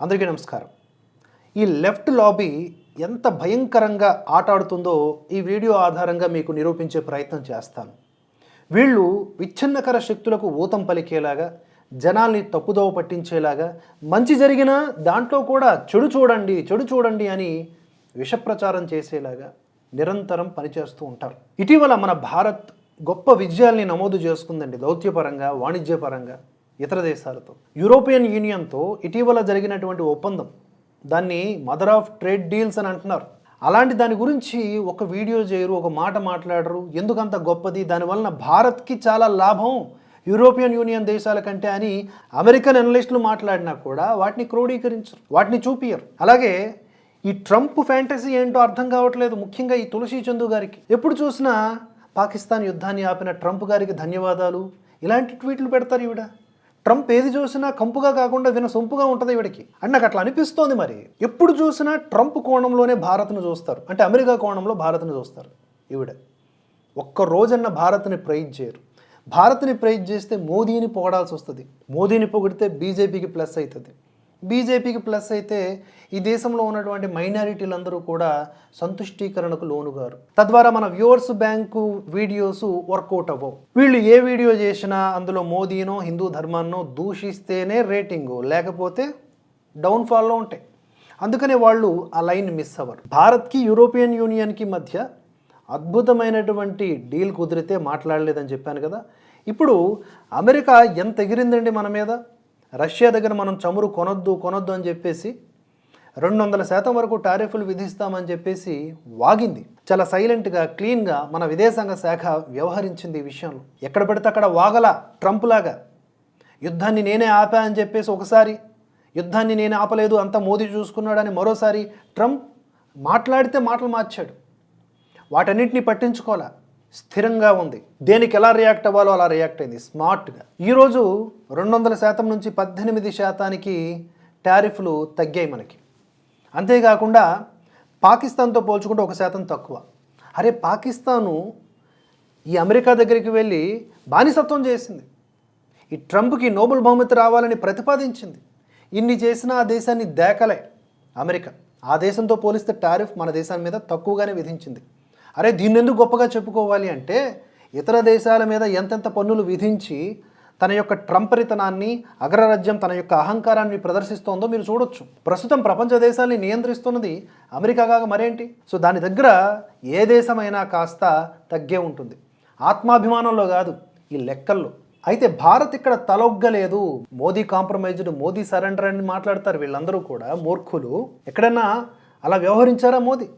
అందరికీ నమస్కారం. ఈ లెఫ్ట్ లాబీ ఎంత భయంకరంగా ఆట ఆడుతుందో ఈ వీడియో ఆధారంగా మీకు నిరూపించే ప్రయత్నం చేస్తాను. వీళ్ళు విచ్ఛిన్నకర శక్తులకు ఊతం పలికేలాగా జనాల్ని తప్పుదోవ పట్టించేలాగా మంచి జరిగినా దాంట్లో కూడా చెడు చూడండి చెడు చూడండి అని విషప్రచారం చేసేలాగా నిరంతరం పనిచేస్తూ ఉంటారు. ఇటీవల మన భారత్ గొప్ప విజయాల్ని నమోదు చేసుకుందండి దౌత్యపరంగా వాణిజ్యపరంగా. ఇతర దేశాలతో. యూరోపియన్ యూనియన్తో ఇటీవల జరిగినటువంటి ఒప్పందం. దాన్ని మదర్ ఆఫ్ ట్రేడ్ డీల్స్ అని అంటున్నారు. అలాంటి దాని గురించి ఒక వీడియో చేయరు ఒక మాట మాట్లాడరు. ఎందుకంత గొప్పది? దానివలన భారత్కి చాలా లాభం. యూరోపియన్ యూనియన్ దేశాల కంటే అని అమెరికన్ అనలిస్టులు మాట్లాడినా కూడా వాటిని క్రోడీకరించరు వాటిని చూపియరు అలాగే ఈ ట్రంప్ ఫ్యాంటసీ ఏంటో అర్థం కావట్లేదు ముఖ్యంగా ఈ తులసి చందు గారికి. ఎప్పుడు చూసినా పాకిస్తాన్ యుద్ధాన్ని ఆపిన ట్రంప్ గారికి ధన్యవాదాలు. ఇలాంటి ట్వీట్లు పెడతారు ఈవిడ. ట్రంప్ ఏది చూసినా కంపుగా కాకుండా విన సొంపుగా ఉంటుంది ఈవిడకి. అండ్ నాకు అట్లా అనిపిస్తోంది మరి. ఎప్పుడు చూసినా ట్రంప్ కోణంలోనే భారత్ను చూస్తారు. అంటే అమెరికా కోణంలో భారత్ను చూస్తారు ఈవిడ. ఒక్క రోజన్న భారత్ని ప్రైజ్ చేయరు. భారత్ని ప్రైజ్ చేస్తే మోదీని పొగడాల్సి వస్తుంది మోదీని పొగిడితే బీజేపీకి ప్లస్ అవుతుంది బీజేపీకి ప్లస్ అయితే ఈ దేశంలో ఉన్నటువంటి మైనారిటీలందరూ కూడా సంతుష్టీకరణకు లోనుగారు. తద్వారా మన వ్యూవర్స్ బ్యాంకు వీడియోస్ వర్కౌట్ అవ్వవు. వీళ్ళు ఏ వీడియో చేసినా అందులో మోదీనో హిందూ ధర్మాన్నో దూషిస్తేనే రేటింగు లేకపోతే డౌన్ఫాల్లో ఉంటాయి. అందుకనే వాళ్ళు ఆ లైన్ మిస్ అవ్వరు. భారత్కి యూరోపియన్ యూనియన్కి మధ్య అద్భుతమైనటువంటి డీల్ కుదిరితే మాట్లాడలేదని చెప్పాను కదా. ఇప్పుడు అమెరికా ఎంత ఎగిరిందండి మన మీద? రష్యా దగ్గర మనం చమురు కొనొద్దు కొనొద్దు అని చెప్పేసి రెండు వందల శాతం వరకు టారిఫ్లు విధిస్తామని చెప్పేసి వాగింది. చాలా సైలెంట్గా క్లీన్గా మన విదేశాంగ శాఖ వ్యవహరించింది ఈ విషయంలో. ఎక్కడ పడితే అక్కడ వాగల ట్రంప్ లాగా. యుద్ధాన్ని నేనే ఆపా అని చెప్పేసి ఒకసారి యుద్ధాన్ని నేను ఆపలేదు అంత మోదీ చూసుకున్నాడని మరోసారి ట్రంప్ మాట్లాడితే మాటలు మార్చాడు. వాటన్నిటిని పట్టించుకోలే స్థిరంగా ఉంది. దేనికి ఎలా రియాక్ట్ అవ్వాలో అలా రియాక్ట్ అయింది. స్మార్ట్గా. ఈరోజు రెండు వందల శాతం నుంచి పద్దెనిమిది శాతానికి టారిఫ్లు తగ్గాయి మనకి. అంతేకాకుండా పాకిస్తాన్తో పోల్చుకుంటే ఒక శాతం తక్కువ. అరే పాకిస్తాను ఈ అమెరికా దగ్గరికి వెళ్ళి బానిసత్వం చేసింది. ఈ ట్రంప్కి నోబెల్ బహుమతి రావాలని ప్రతిపాదించింది. ఇన్ని చేసినా ఆ దేశాన్ని దేకలే. అమెరికా. ఆ దేశంతో పోలిస్తే టారిఫ్ మన దేశాన్ని మీద తక్కువగానే విధించింది. అరే దీన్ని ఎందుకు గొప్పగా చెప్పుకోవాలి అంటే ఇతర దేశాల మీద ఎంతెంత పన్నులు విధించి తన యొక్క ట్రంపరితనాన్ని అగ్రరాజ్యం తన యొక్క అహంకారాన్ని ప్రదర్శిస్తోందో మీరు చూడొచ్చు. ప్రస్తుతం ప్రపంచ దేశాల్ని నియంత్రిస్తున్నది అమెరికా కాక మరేంటి? సో దాని దగ్గర ఏ దేశమైనా కాస్త తగ్గే ఉంటుంది. ఆత్మాభిమానంలో కాదు ఈ లెక్కల్లో. అయితే భారత్ ఇక్కడ తలొగ్గలేదు. మోదీ కాంప్రమైజ్డ్ మోదీ సరెండర్ అని మాట్లాడతారు వీళ్ళందరూ కూడా మూర్ఖులు. ఎక్కడన్నా అలా వ్యవహరించారా మోదీ?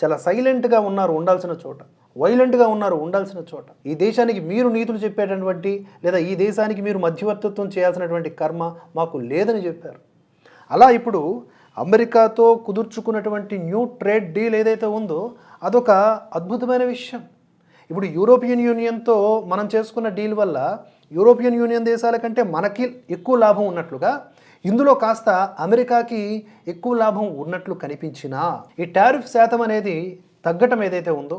చాలా సైలెంట్గా ఉన్నారు ఉండాల్సిన చోట. వైలెంట్గా ఉన్నారు ఉండాల్సిన చోట. ఈ దేశానికి మీరు నీతులు చెప్పేటటువంటి లేదా ఈ దేశానికి మీరు మధ్యవర్తిత్వం చేయాల్సినటువంటి కర్మ మాకు లేదని చెప్పారు. అలా ఇప్పుడు అమెరికాతో కుదుర్చుకున్నటువంటి న్యూ ట్రేడ్ డీల్ ఏదైతే ఉందో అదొక అద్భుతమైన విషయం. ఇప్పుడు యూరోపియన్ యూనియన్తో మనం చేసుకున్న డీల్ వల్ల యూరోపియన్ యూనియన్ దేశాల కంటే మనకి ఎక్కువ లాభం ఉన్నట్లుగా ఇందులో కాస్త అమెరికాకి ఎక్కువ లాభం ఉన్నట్లు కనిపించినా ఈ టారిఫ్ శాతం అనేది తగ్గటం ఏదైతే ఉందో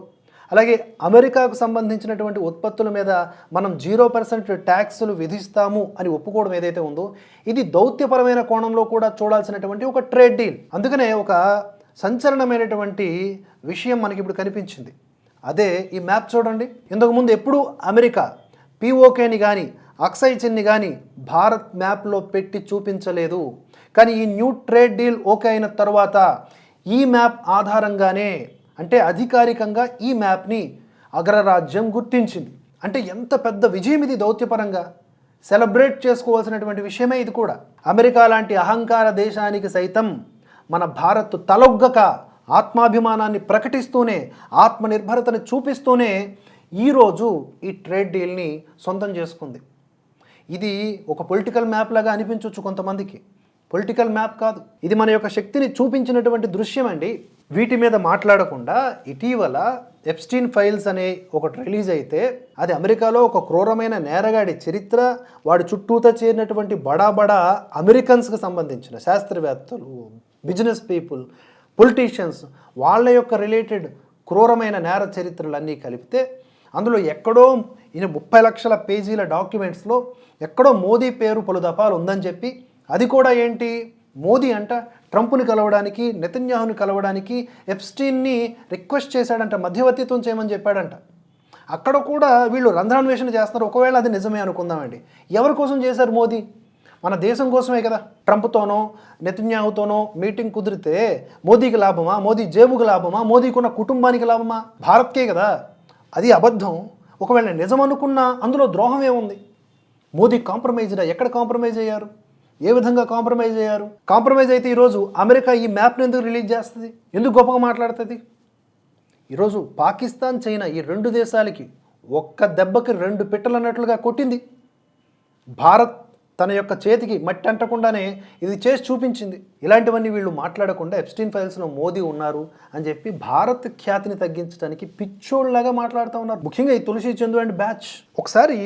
అలాగే అమెరికాకు సంబంధించినటువంటి ఉత్పత్తుల మీద మనం జీరో పర్సెంట్ ట్యాక్సులు విధిస్తాము అని ఒప్పుకోవడం ఏదైతే ఉందో ఇది దౌత్యపరమైన కోణంలో కూడా చూడాల్సినటువంటి ఒక ట్రేడ్ డీల్. అందుకనే ఒక సంచలనమైనటువంటి విషయం మనకి ఇప్పుడు కనిపించింది. అదే ఈ మ్యాప్ చూడండి. ఇంతకుముందు ఎప్పుడు అమెరికా పిఓకేని కానీ అక్సైచిన్ని కానీ భారత్ మ్యాప్లో పెట్టి చూపించలేదు. కానీ ఈ న్యూ ట్రేడ్ డీల్ ఓకే అయిన తర్వాత ఈ మ్యాప్ ఆధారంగానే అంటే అధికారికంగా ఈ మ్యాప్ని అగ్రరాజ్యం గుర్తించింది. అంటే ఎంత పెద్ద విజయం ఇది దౌత్యపరంగా. సెలబ్రేట్ చేసుకోవాల్సినటువంటి విషయమే ఇది కూడా. అమెరికా లాంటి అహంకార దేశానికి సైతం మన భారత్ తలొగ్గక ఆత్మాభిమానాన్ని ప్రకటిస్తూనే ఆత్మనిర్భరతను చూపిస్తూనే ఈరోజు ఈ ట్రేడ్ డీల్ని సొంతం చేసుకుంది. ఇది ఒక పొలిటికల్ మ్యాప్ లాగా అనిపించవచ్చు కొంతమందికి. పొలిటికల్ మ్యాప్ కాదు. ఇది మన యొక్క శక్తిని చూపించినటువంటి దృశ్యం అండి. వీటి మీద మాట్లాడకుండా ఇటీవల ఎప్స్టీన్ ఫైల్స్ అనే ఒకటి రిలీజ్ అయితే అది అమెరికాలో ఒక క్రూరమైన నేరగాడి చరిత్ర వాడి చుట్టూతో చేరినటువంటి బడా బడా అమెరికన్స్కి సంబంధించిన శాస్త్రవేత్తలు బిజినెస్ పీపుల్ పొలిటీషియన్స్ వాళ్ళ యొక్క రిలేటెడ్ క్రూరమైన నేర చరిత్రలన్నీ కలిపితే అందులో ఎక్కడో ఈయన ముప్పై లక్షల పేజీల డాక్యుమెంట్స్లో ఎక్కడో మోదీ పేరు పలు దఫాలు ఉందని చెప్పి అది కూడా ఏంటి? మోదీ అంట ట్రంప్ని కలవడానికి నెతన్యాహుని కలవడానికి ఎప్స్టీన్ని రిక్వెస్ట్ చేశాడంట మధ్యవర్తిత్వం చేయమని చెప్పాడంట. అక్కడ కూడా వీళ్ళు రంధ్రాన్వేషణ చేస్తున్నారు. ఒకవేళ అది నిజమే అనుకుందామండి. ఎవరి కోసం చేశారు మోదీ? మన దేశం కోసమే కదా. ట్రంప్తోనో నెతన్యాహుతోనో మీటింగ్ కుదిరితే మోదీకి లాభమా? మోదీ జేబుకి లాభమా? మోదీకున్న కుటుంబానికి లాభమా? భారత్కే కదా. అది అబద్ధం. ఒకవేళ నిజం అనుకున్నా అందులో ద్రోహం ఏముంది? మోదీ కాంప్రమైజ్డా ఎక్కడ కాంప్రమైజ్ అయ్యారు? ఏ విధంగా కాంప్రమైజ్ అయ్యారు? కాంప్రమైజ్ అయితే ఈరోజు అమెరికా ఈ మ్యాప్ని ఎందుకు రిలీజ్ చేస్తుంది? ఎందుకు గొప్పగా మాట్లాడుతుంది? ఈరోజు పాకిస్తాన్ చైనా ఈ రెండు దేశాలకి ఒక్క దెబ్బకి రెండు పిట్టలు అన్నట్లుగా కొట్టింది. భారత్ తన యొక్క చేతికి మట్టి అంటకుండానే ఇది చేసి చూపించింది. ఇలాంటివన్నీ వీళ్ళు మాట్లాడకుండా ఎప్స్టీన్ ఫైల్స్లో మోదీ ఉన్నారు అని చెప్పి భారత్ ఖ్యాతిని తగ్గించడానికి పిచ్చోళ్ళలాగా మాట్లాడుతూ ఉన్నారు. ముఖ్యంగా ఈ తులసి చందు అండ్ బ్యాచ్. ఒకసారి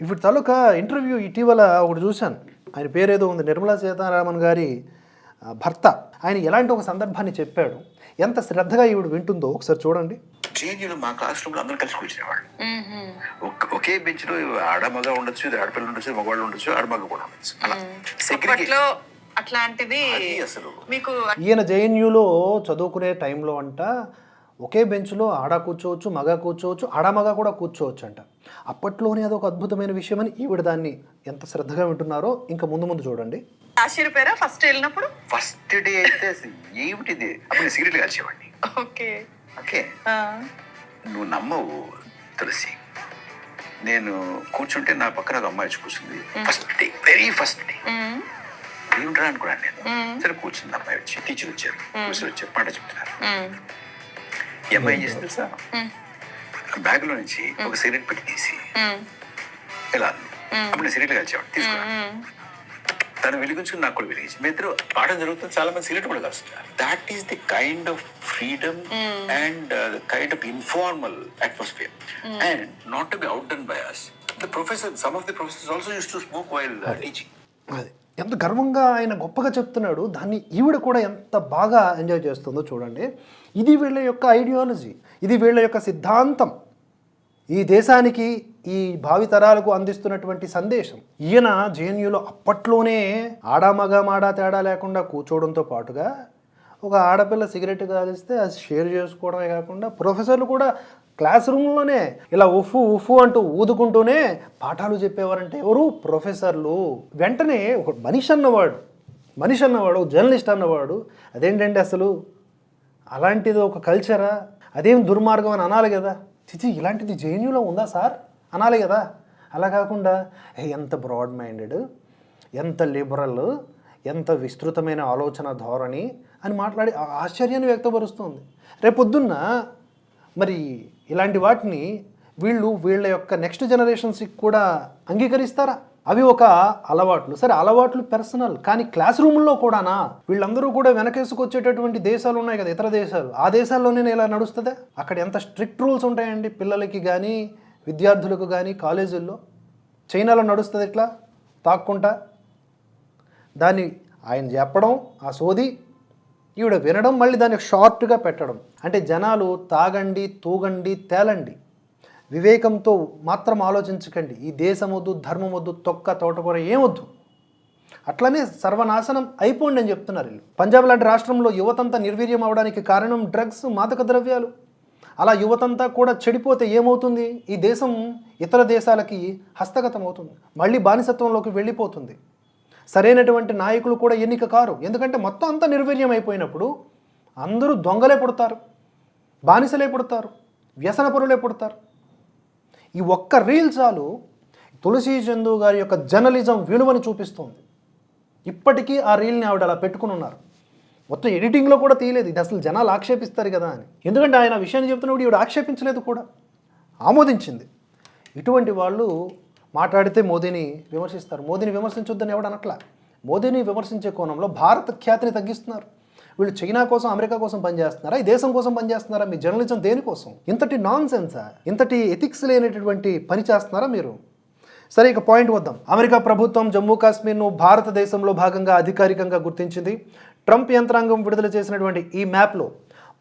ఇప్పుడు తాలూకా ఇంటర్వ్యూ ఇటీవల ఒకటి చూశాను. ఆయన పేరేదో ఉంది. నిర్మలా సీతారామన్ గారి భర్త. ఆయన ఎలాంటి ఒక సందర్భాన్ని చెప్పాడు? ఎంత శ్రద్ధగా ఈవిడ వింటుందో ఒకసారి చూడండి. జేఎన్యూలో మా క్లాస్ రూమ్లో అందరూ కలిసి కూర్చునేవాళ్ళు. ఒక్- ఒకే బెంచ్లో ఆడమగ ఉండొచ్చు ఇది ఆడపిల్ల ఉండొచ్చు మగవాళ్ళు ఉండొచ్చు ఆడమగ కూడా ఉండొచ్చు. అలా. అప్పట్లో అట్లాంటిది మీకు ఈయన జేఎన్యూలో చదువుకునే టైంలో అంట ఒకే బెంచ్లో ఆడ కూర్చోవచ్చు మగ కూర్చోవచ్చు ఆడ మగ కూడా కూర్చోవచ్చు అంట. అప్పట్లోనే అదొక అద్భుతమైన విషయం అని ఈవిడ దాన్ని ఎంత శ్రద్ధగా వింటున్నారో ఇంకా ముందు ముందు చూడండి. ఆశ్చర్యపోయారా ఫస్ట్ వెళ్ళినప్పుడు? ఫస్ట్ డే అయితే ఏమిటిది? అప్పుడు నేను సిగరెట్ కాల్చేవాడిని. ఓకే. ఓకే. నువ్వు నమ్మవు తులసి. నేను కూర్చుంటే నా పక్కన ఒక అమ్మాయి కూర్చుంది. First day very first day ఏమిట్రా అనుకున్నాను నేను? సరే కూర్చుంది అమ్మాయి వచ్చి. టీచర్ వచ్చారు. ప్రొఫెసర్ వచ్చారు. పాట చెప్తున్నారు. ఈ అమ్మాయి ఏం చేసింది తెలుసా? బ్యాగ్లో నుంచి ఒక సిగరెట్ పెట్టి తీసి అంది. అప్పుడు నేను సిగరెట్ కాల్చేవాడు తీసుకున్నాను తను వెలిగించుకుని నాకు కూడా వెలిగించి. మీ ఇద్దరు పాఠం జరుగుతుంది చాలా మంది సిగరెట్ కూడా కాస్తున్నారు that is the kind of freedom and kind of informal atmosphere and not to be outdone by us the professor some of the professors also use to smoke while teaching అది. ఎంత గర్వంగా ఆయన గొప్పగా చెప్తున్నాడు దాన్ని ఈవిడ కూడా ఎంత బాగా ఎంజాయ్ చేస్తుందో చూడండి. ఇది వీళ్ళ యొక్క ఐడియాలజీ ఇది వీళ్ళ యొక్క సిద్ధాంతం. ఈ దేశానికి ఈ భావితరాలకు అందిస్తున్నటువంటి సందేశం ఈయన జేఎన్యూలో అప్పట్లోనే ఆడామగ మాడా తేడా లేకుండా కూర్చోవడంతో పాటుగా ఒక ఆడపిల్ల సిగరెట్ కాలిస్తే అది షేర్ చేసుకోవడమే కాకుండా ప్రొఫెసర్లు కూడా క్లాస్ రూమ్లోనే ఇలా ఉఫు ఉఫు అంటూ ఊదుకుంటూనే పాఠాలు చెప్పేవారంటే ఎవరు? ప్రొఫెసర్లు. వెంటనే ఒక మనిషి అన్నవాడు మనిషి అన్నవాడు జర్నలిస్ట్ అన్నవాడు అదేంటంటే అసలు? అలాంటిది ఒక కల్చరా? అదేం దుర్మార్గం అని అనాలి కదా. చిచి ఇలాంటిది జేఎన్యూలో ఉందా సార్? అనాలి కదా. అలా కాకుండా ఎంత బ్రాడ్ మైండెడ్ ఎంత లిబరల్ ఎంత విస్తృతమైన ఆలోచన ధోరణి అని మాట్లాడి ఆశ్చర్యాన్ని వ్యక్తపరుస్తుంది. రేపొద్దున్న మరి ఇలాంటి వాటిని వీళ్ళు వీళ్ళ యొక్క నెక్స్ట్ జనరేషన్స్కి కూడా అంగీకరిస్తారా? అవి ఒక అలవాట్లు. సరే అలవాట్లు పర్సనల్ కానీ క్లాస్ రూమ్లో కూడానా? వీళ్ళందరూ కూడా వెనకేసుకొచ్చేటటువంటి దేశాలు ఉన్నాయి కదా ఇతర దేశాలు. ఆ దేశాల్లోనే ఇలా నడుస్తుందా? అక్కడ ఎంత స్ట్రిక్ట్ రూల్స్ ఉంటాయండి పిల్లలకి కానీ విద్యార్థులకు కానీ కాలేజీల్లో చైనాలో నడుస్తుంది ఎట్లా? తాక్కుంటా? దాన్ని ఆయన చెప్పడం ఆ సోది ఈవిడ వినడం మళ్ళీ దాన్ని షార్ట్గా పెట్టడం. అంటే జనాలు తాగండి తూగండి తేలండి. వివేకంతో మాత్రం ఆలోచించకండి. ఈ దేశం వద్దు ధర్మం వద్దు తొక్క తోటకూర ఏమొద్దు. అట్లనే సర్వనాశనం అయిపోండి అని చెప్తున్నారు వీళ్ళు. పంజాబ్ లాంటి రాష్ట్రంలో యువతంతా నిర్వీర్యం అవడానికి కారణం డ్రగ్స్ మాదక ద్రవ్యాలు అలా యువతంతా కూడా చెడిపోతే ఏమవుతుంది? ఈ దేశం ఇతర దేశాలకి హస్తగతం అవుతుంది మళ్ళీ బానిసత్వంలోకి వెళ్ళిపోతుంది. సరైనటువంటి నాయకులు కూడా ఎన్నిక కారు. ఎందుకంటే మొత్తం అంతా నిర్వీర్యం అయిపోయినప్పుడు అందరూ దొంగలే పుడతారు. బానిసలే పుడతారు. వ్యసనపరులే పుడతారు. ఈ ఒక్క రీల్ చాలు తులసి చందు గారి యొక్క జర్నలిజం విలువని చూపిస్తుంది. ఇప్పటికీ ఆ రీల్ని ఆవిడ అలా పెట్టుకుని ఉన్నారు. మొత్తం ఎడిటింగ్లో కూడా తీయలేదు. ఇది అసలు జనాలు ఆక్షేపిస్తారు కదా అని. ఎందుకంటే ఆయన విషయాన్ని చెప్తున్నప్పుడు ఈవిడ ఆక్షేపించలేదు కూడా. ఆమోదించింది. ఇటువంటి వాళ్ళు మాట్లాడితే మోదీని విమర్శిస్తారు. మోదీని విమర్శించొద్దని ఎవడు అనట్లా? మోదీని విమర్శించే కోణంలో భారత ఖ్యాతిని తగ్గిస్తున్నారు. వీళ్ళు చైనా కోసం అమెరికా కోసం పనిచేస్తున్నారా? ఈ దేశం కోసం పనిచేస్తున్నారా? మీ జర్నలిజం దేనికోసం ఇంతటి నాన్ సెన్సా ఇంతటి ఎథిక్స్ లేనటువంటి పని చేస్తున్నారా మీరు? సరే ఇక పాయింట్ వద్దాం. అమెరికా ప్రభుత్వం జమ్మూ కాశ్మీర్ను భారతదేశంలో భాగంగా అధికారికంగా గుర్తించింది. ట్రంప్ యంత్రాంగం విడుదల చేసినటువంటి ఈ మ్యాప్లో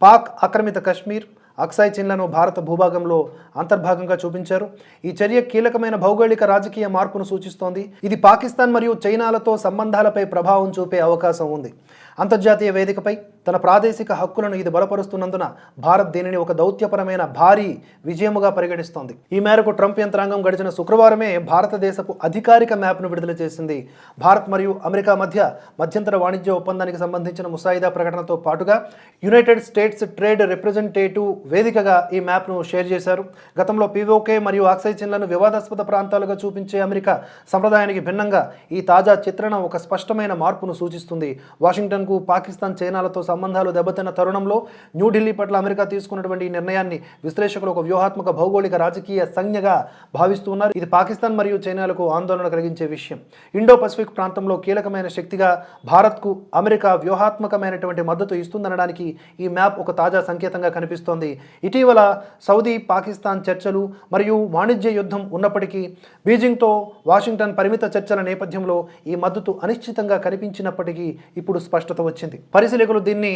పాక్ ఆక్రమిత కశ్మీర్ అక్సాయ్ చిన్లను భారత భూభాగంలో అంతర్భాగంగా చూపించారు. ఈ చర్య కీలకమైన భౌగోళిక రాజకీయ మార్పును సూచిస్తోంది. ఇది పాకిస్తాన్ మరియు చైనాలతో సంబంధాలపై ప్రభావం చూపే అవకాశం ఉంది. అంతర్జాతీయ వేదికపై తన ప్రాదేశిక హక్కులను ఇది బలపరుస్తున్నందున భారత్ దీనిని ఒక దౌత్యపరమైన భారీ విజయముగా పరిగణిస్తోంది. ఈ మేరకు ట్రంప్ యంత్రాంగం గడిచిన శుక్రవారమే భారతదేశపు అధికారిక మ్యాప్ను విడుదల చేసింది. భారత్ మరియు అమెరికా మధ్య మధ్యంతర వాణిజ్య ఒప్పందానికి సంబంధించిన ముసాయిదా ప్రకటనతో పాటుగా యునైటెడ్ స్టేట్స్ ట్రేడ్ రిప్రజెంటేటివ్ వేదికగా ఈ మ్యాప్ను షేర్ చేశారు. గతంలో పీఓకే మరియు ఆక్సై చిన్లను వివాదాస్పద ప్రాంతాలుగా చూపించే అమెరికా సంప్రదాయానికి భిన్నంగా ఈ తాజా చిత్రణ ఒక స్పష్టమైన మార్పును సూచిస్తుంది. వాషింగ్టన్ వాషింగ్టన్కు పాకిస్తాన్ చైనాలతో సంబంధాలు దెబ్బతిన్న తరుణంలో న్యూఢిల్లీ పట్ల అమెరికా తీసుకున్నటువంటి ఈ నిర్ణయాన్ని విశ్లేషకులు ఒక వ్యూహాత్మక భౌగోళిక రాజకీయ సంజ్ఞగా భావిస్తున్నారు ఇది పాకిస్తాన్ మరియు చైనాలకు ఆందోళన కలిగించే విషయం. ఇండో పసిఫిక్ ప్రాంతంలో కీలకమైన శక్తిగా భారత్కు అమెరికా వ్యూహాత్మకమైనటువంటి మద్దతు ఇస్తుందనడానికి ఈ మ్యాప్ ఒక తాజా సంకేతంగా కనిపిస్తోంది. ఇటీవల సౌదీ పాకిస్తాన్ చర్చలు మరియు వాణిజ్య యుద్ధం ఉన్నప్పటికీ బీజింగ్తో వాషింగ్టన్ పరిమిత చర్చల నేపథ్యంలో ఈ మద్దతు అనిశ్చితంగా కనిపించినప్పటికీ ఇప్పుడు స్పష్టత వచ్చింది. పరిశీలకులు దీన్ని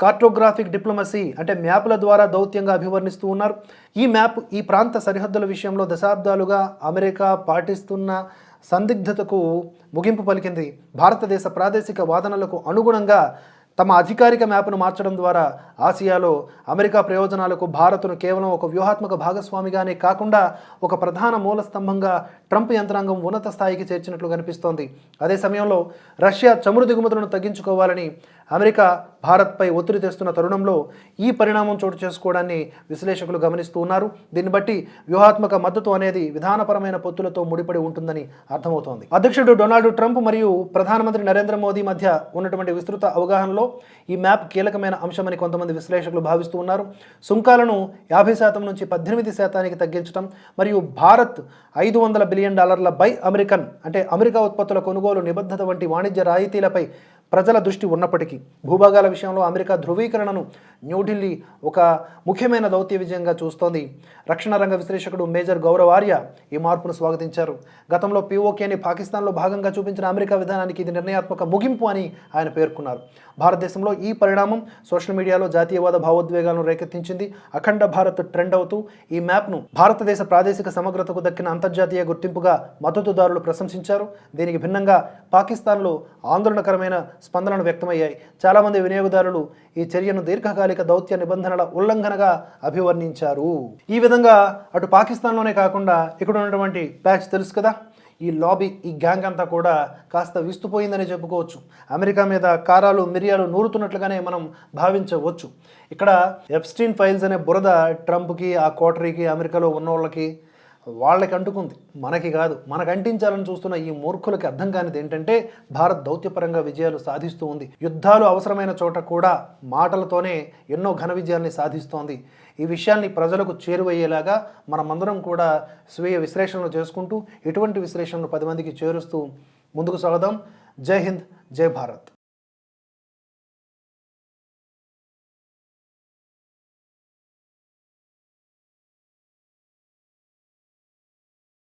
కార్టోగ్రాఫిక్ డిప్లొమసీ అంటే మ్యాప్ల ద్వారా దౌత్యంగా అభివర్ణిస్తూ ఉన్నారు. ఈ మ్యాప్ ఈ ప్రాంత సరిహద్దుల విషయంలో దశాబ్దాలుగా అమెరికా పాటిస్తున్న సందిగ్ధతకు ముగింపు పలికింది. భారతదేశ ప్రాదేశిక వాదనలకు అనుగుణంగా తమ అధికారిక మ్యాప్ను మార్చడం ద్వారా ఆసియాలో అమెరికా ప్రయోజనాలకు భారత్ను కేవలం ఒక వ్యూహాత్మక భాగస్వామిగానే కాకుండా ఒక ప్రధాన మూల స్తంభంగా ట్రంప్ యంత్రాంగం ఉన్నత స్థాయికి చేర్చినట్లు కనిపిస్తోంది. అదే సమయంలో రష్యా చమురు దిగుమతులను తగ్గించుకోవాలని అమెరికా భారత్పై ఒత్తిడి తెస్తున్న తరుణంలో ఈ పరిణామం చోటు చేసుకోవడాన్ని విశ్లేషకులు గమనిస్తూ ఉన్నారు. దీన్ని బట్టి వ్యూహాత్మక మద్దతు అనేది విధానపరమైన పొత్తులతో ముడిపడి ఉంటుందని అర్థమవుతోంది. అధ్యక్షుడు డొనాల్డ్ ట్రంప్ మరియు ప్రధానమంత్రి నరేంద్ర మోదీ మధ్య ఉన్నటువంటి విస్తృత అవగాహనలో ఈ మ్యాప్ కీలకమైన అంశమని కొంతమంది విశ్లేషకులు భావిస్తూ ఉన్నారు. సుంకాలను యాభై శాతం నుంచి పద్దెనిమిది శాతానికి తగ్గించడం మరియు భారత్ ఐదు వందల బిలియన్ డాలర్ల బై అమెరికన్ అంటే అమెరికా ఉత్పత్తుల కొనుగోలు నిబద్ధత వంటి వాణిజ్య రాయితీలపై ప్రజల దృష్టి ఉన్నప్పటికీ భూభాగాల విషయంలో అమెరికా ధృవీకరణను న్యూఢిల్లీ ఒక ముఖ్యమైన దౌత్య విజయంగా చూస్తోంది. రక్షణ రంగ విశ్లేషకుడు మేజర్ గౌరవ్ ఆర్య ఈ మార్పును స్వాగతించారు. గతంలో పీఓకేని పాకిస్తాన్లో భాగంగా చూపించిన అమెరికా విధానానికి ఇది నిర్ణయాత్మక ముగింపు అని ఆయన పేర్కొన్నారు. భారతదేశంలో ఈ పరిణామం సోషల్ మీడియాలో జాతీయవాద భావోద్వేగాలను రేకెత్తించింది. అఖండ భారత్ ట్రెండ్ అవుతూ ఈ మ్యాప్ను భారతదేశ ప్రాదేశిక సమగ్రతకు దక్కిన అంతర్జాతీయ గుర్తింపుగా మద్దతుదారులు ప్రశంసించారు. దీనికి భిన్నంగా పాకిస్తాన్లో ఆందోళనకరమైన స్పందనలు వ్యక్తమయ్యాయి. చాలామంది వినియోగదారులు ఈ చర్యను దీర్ఘకాలిక దౌత్య నిబంధనల ఉల్లంఘనగా అభివర్ణించారు. ఈ విధంగా అటు పాకిస్తాన్లోనే కాకుండా ఇక్కడ ఉన్నటువంటి ప్యాచ్ తెలుసు కదా? ఈ లాబీ ఈ గ్యాంగ్ అంతా కూడా కాస్త విస్తుపోయిందని చెప్పుకోవచ్చు. అమెరికా మీద కారాలు మిరియాలు నూరుతున్నట్లుగానే మనం భావించవచ్చు. ఇక్కడ ఎప్స్టీన్ ఫైల్స్ అనే బురద ట్రంప్కి ఆ కోటరీకి అమెరికాలో ఉన్న వాళ్ళకి వాళ్ళకి అంటుకుంది. మనకి కాదు. మనకు అంటించాలని చూస్తున్న ఈ మూర్ఖులకి అర్థం కానిది ఏంటంటే భారత్ దౌత్యపరంగా విజయాలు సాధిస్తూ ఉంది. యుద్ధాలు అవసరమైన చోట కూడా మాటలతోనే ఎన్నో ఘన విజయాల్ని సాధిస్తోంది. ఈ విషయాన్ని ప్రజలకు చేరువయ్యేలాగా మనమందరం కూడా స్వీయ విశ్లేషణలు చేసుకుంటూ ఇటువంటి విశ్లేషణలు పది మందికి చేరుస్తూ ముందుకు సాగదాం. జై హింద్ జై భారత్.